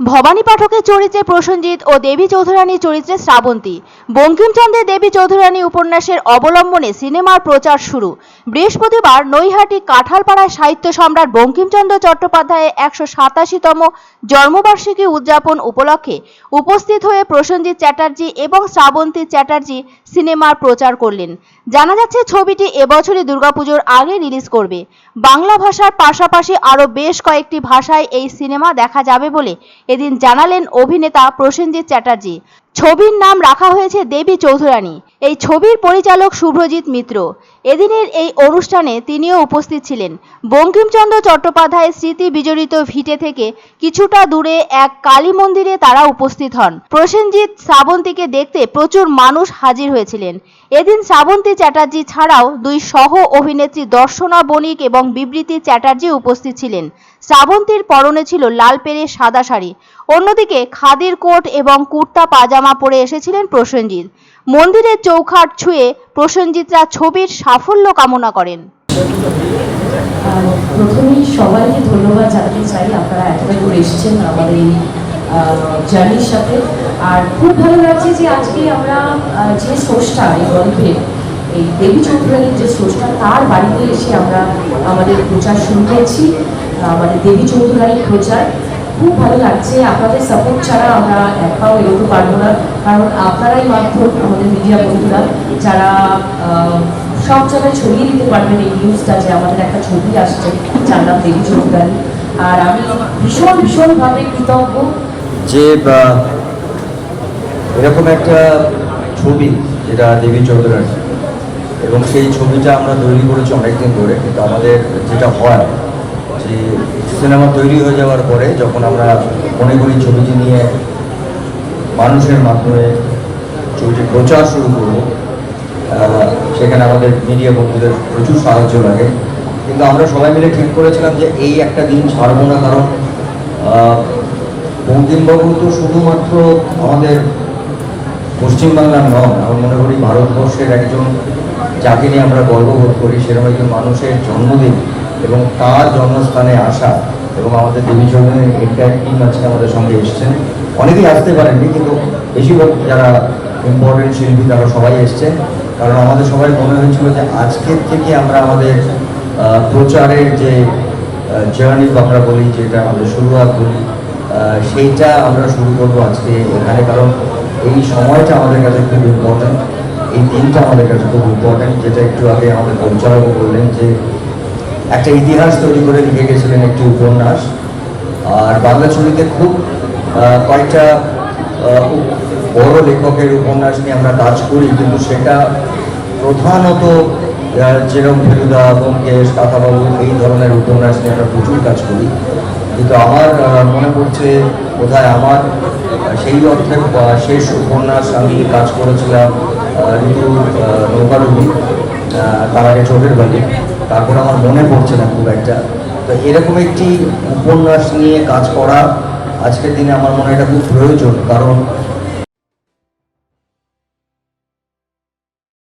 ভবানী পাঠকের চরিত্রে প্রসেনজিৎ ও দেবী চৌধুরানীর চরিত্রে শ্রাবন্তী। বঙ্কিমচন্দ্রের দেবী চৌধুরানী উপন্যাসের অবলম্বনে সিনেমার প্রচার শুরু। বৃহস্পতিবার নৈহাটি কাঁঠালপাড়ায় সাহিত্য সম্রাট বঙ্কিমচন্দ্র চট্টোপাধ্যায়ের একশো সাতাশিতম জন্মবার্ষিকী উদযাপন উপলক্ষে উপস্থিত হয়ে প্রসেনজিৎ চ্যাটার্জি এবং শ্রাবন্তী চ্যাটার্জি সিনেমার প্রচার করলেন। জানা যাচ্ছে, ছবিটি এবছরই দুর্গাপুজোর আগে রিলিজ করবে। বাংলা ভাষার পাশাপাশি আরও বেশ কয়েকটি ভাষায় এই সিনেমা দেখা যাবে বলে এদিন জানালেন অভিনেতা প্রসেনজিৎ চ্যাটার্জি। ছবির নাম রাখা হয়েছে দেবী চৌধুরানী। এই ছবির পরিচালক শুভ্রজিৎ মিত্র। এদিনের এই অনুষ্ঠানে তিনিও উপস্থিত ছিলেন। বঙ্কিমচন্দ্র চট্টোপাধ্যায়ের স্মৃতি বিজড়িত ভিটে থেকে কিছুটা দূরে এক কালী মন্দিরে তারা উপস্থিত হন। প্রসেনজিৎ শ্রাবন্তীকে দেখতে প্রচুর মানুষ হাজির হয়েছিলেন। এদিন শ্রাবন্তী চ্যাটার্জি ছাড়াও দুই সহ অভিনেত্রী দর্শনা বণিক এবং বিবৃতি চ্যাটার্জি উপস্থিত ছিলেন। শ্রাবন্তীর পরনে ছিল লাল পেরে সাদা শাড়ি। অন্যদিকে খাদির কোট এবং কুর্তা পাজামা পরে এসেছিলেন প্রসেনজিৎ। মন্দিরের চৌখাট ছুঁয়ে প্রসেনজিৎরা ছবির সাফল্য কামনা করেন। প্রথমেই সবাইকে ধন্যবাদ জানাতে চাই। আপনারা এতটা দূর এসেছেন আমাদের এই জার্নির সাথে। আর খুব ভালো লাগছে যে আজকে আমরা যে স্রষ্টা এই গল্পের এই দেবী চৌধুরানীর যে স্রষ্টা, তার বাড়িতে এসে আমরা আমাদের প্রচার শুরু করছি। আমাদের দেবী চৌধুরানীর প্রচার। খুব ভালো লাগছে। আপনাদের সাপোর্ট ছাড়া আমরা এক পাও এগোতে পারব না। কারণ আপনারাই মাধ্যম, আমাদের মিডিয়া বন্ধুরা, যারা সব জায়গায় ছড়িয়ে দিতে পারবেন এই নিউজটা যে আমাদের একটা ছবি আসছে, যার নাম দেবী চৌধুরানী। আর আমি ভীষণ, ভীষণভাবে কৃতজ্ঞ। যে এরকম একটা ছবি যেটা দেবী চৌধুরানী। এবং সেই ছবিটা আমরা তৈরি করেছি অনেকদিন ধরে। কিন্তু আমাদের যেটা হয় যে সিনেমা তৈরি হয়ে যাওয়ার পরে যখন আমরা করি ছবিটি নিয়ে মানুষের মাধ্যমে ছবিটি প্রচার শুরু করব সেখানে আমাদের মিডিয়া বন্ধুদের প্রচুর সাহায্য লাগে। কিন্তু আমরা সবাই মিলে ঠিক করেছিলাম যে এই একটা দিন ছাড়বো না, কারণ বঙ্কিমবাবু তো শুধুমাত্র আমাদের পশ্চিমবাংলার নন, আমি মনে করি ভারতবর্ষের একজন, যাকে নিয়ে আমরা গর্ববোধ করি, সেরকম একজন মানুষের জন্মদিন। এবং তার জন্মস্থানে আসা এবং আমাদের চৌধুরীর এন্টায়ার টিম আজকে আমাদের সঙ্গে এসছেন। অনেকেই আসতে পারেননি, কিন্তু বেশিরভাগ যারা ইম্পর্টেন্ট শিল্পী তারা সবাই এসছেন। কারণ আমাদের সবাই মনে হয়েছিল যে আজকের থেকে আমরা আমাদের প্রচারের যে জার্নি আমরা বলি যেটা আমাদের শুরুয়াত বলি সেইটা আমরা শুরু করব আজকে এখানে। কারণ এই সময়টা আমাদের কাছে খুব ইম্পর্ট্যান্ট এই দিনটা আমাদের কাছে খুব ইম্পর্ট্যান্ট যেটা একটু আগে আমাদের পরিচালক বললেন যে একটা ইতিহাস তৈরি করে লিখে গেছিলেন একটি উপন্যাস। আর বাংলা ছবিতে খুব কয়েকটা বড় লেখকের উপন্যাস নিয়ে আমরা কাজ করি, কিন্তু সেটা প্রধানত যেরকম ফেলুদা, ব্যোমকেশ, কাকাবাবু এই ধরনের উপন্যাস নিয়ে আমরা প্রচুর কাজ করি। কিন্তু আমার মনে পড়ছে বোধহয় আমার সেই অর্থে শেষ উপন্যাস আমি কাজ করেছিলাম ঋতু নৌকারুবি তার আগে চোখের বালি। তারপর আমার মনে পড়ছে না খুব একটা। তো এরকম একটি উপন্যাস নিয়ে কাজ করা আজকের দিনে আমার মনে এটা খুব প্রয়োজন, কারণ